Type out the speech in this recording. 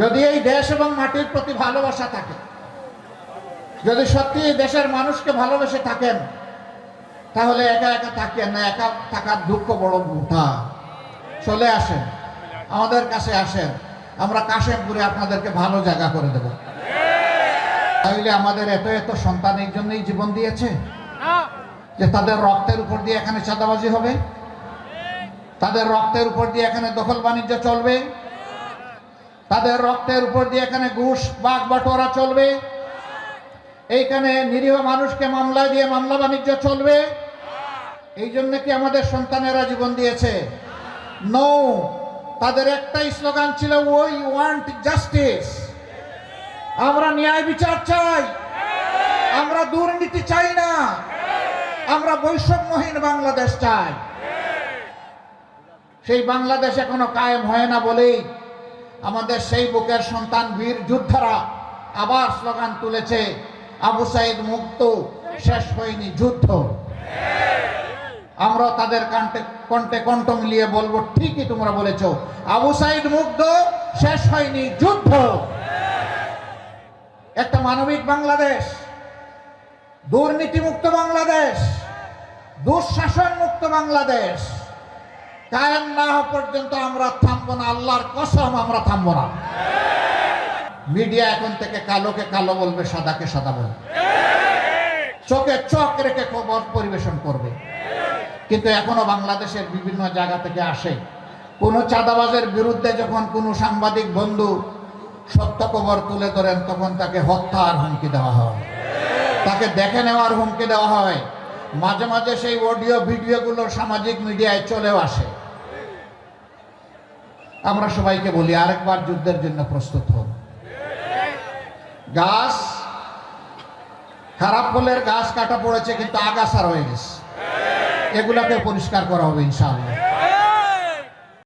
যদি এই দেশ এবং মাটির প্রতি ভালোবাসা থাকে, যদি সত্যি দেশের মানুষকে ভালোবেসে থাকেন, তাহলে একা একা থাকেন না, একা থাকার দুঃখ বড় মোটা চলে আসেন, আমাদের কাছে আসেন, আমরা কাশেমপুরে আপনাদেরকে ভালো জায়গা করে দেব। তাহলে আমাদের এত এত সন্তান এই জন্যই জীবন দিয়েছে, যে তাদের রক্তের উপর দিয়ে এখানে চাঁদাবাজি হবে, তাদের রক্তের উপর দিয়ে এখানে দখল বাণিজ্য চলবে তাদের রক্তের উপর দিয়ে এখানে ঘুষ, বাঘ বাটোয়ারা চলবে। এইখানে নিরীহ মানুষকে মামলা দিয়ে মামলা বাণিজ্য চলবে। এই জন্য কি আমাদের সন্তানেরা জীবন দিয়েছে? নো তাদের একটাই স্লোগান ছিল ওই ওয়ান্ট জাস্টিস আমরা ন্যায় বিচার চাই। আমরা দুর্নীতি চাই না। আমরা বৈষম্যহীন বাংলাদেশ চাই। সেই বাংলাদেশ এখনও কায়েম হয় না বলেই আমাদের সেই বুকের সন্তান বীর যোদ্ধারা আবার স্লোগান তুলেছে, আবু সাইদ মুক্ত, শেষ হয়নি যুদ্ধ। আমরা তাদের কণ্ঠে কণ্ঠে কণ্ঠ মিলিয়ে বলব, ঠিকই তোমরা বলেছ, আবু সাইদ মুগ্ধ শেষ হয়নি যুদ্ধ। একটা মানবিক বাংলাদেশ, দুর্নীতিমুক্ত বাংলাদেশ দুঃশাসন মুক্ত বাংলাদেশ কায়েম না হওয়া পর্যন্ত আমরা থামবো না। আল্লাহর কসম আমরা থামবো না। মিডিয়া এখন থেকে কালোকে কালো বলবে, সাদাকে সাদা বলবে। চোখে চোখ রেখে খবর পরিবেশন করবে। কিন্তু এখনও বাংলাদেশের বিভিন্ন জায়গা থেকে আসে, কোনো চাঁদাবাজের বিরুদ্ধে যখন কোনো সাংবাদিক বন্ধু সত্য খবর তুলে ধরেন, তখন তাকে হত্যার হুমকি দেওয়া হয়। তাকে দেখে নেওয়ার হুমকি দেওয়া হয়। মাঝে মাঝে সেই অডিও, ভিডিওগুলো সামাজিক মিডিয়ায় চলেও আসে। আমরা সবাইকে বলি, আরেকবার যুদ্ধের জন্য প্রস্তুত হোক গাছ খারাপ ফলের গাছ কাটা পড়েছে, কিন্তু আগাছা রয়ে গেছে। এগুলাকে পরিষ্কার করা হবে, ইনশাআল্লাহ।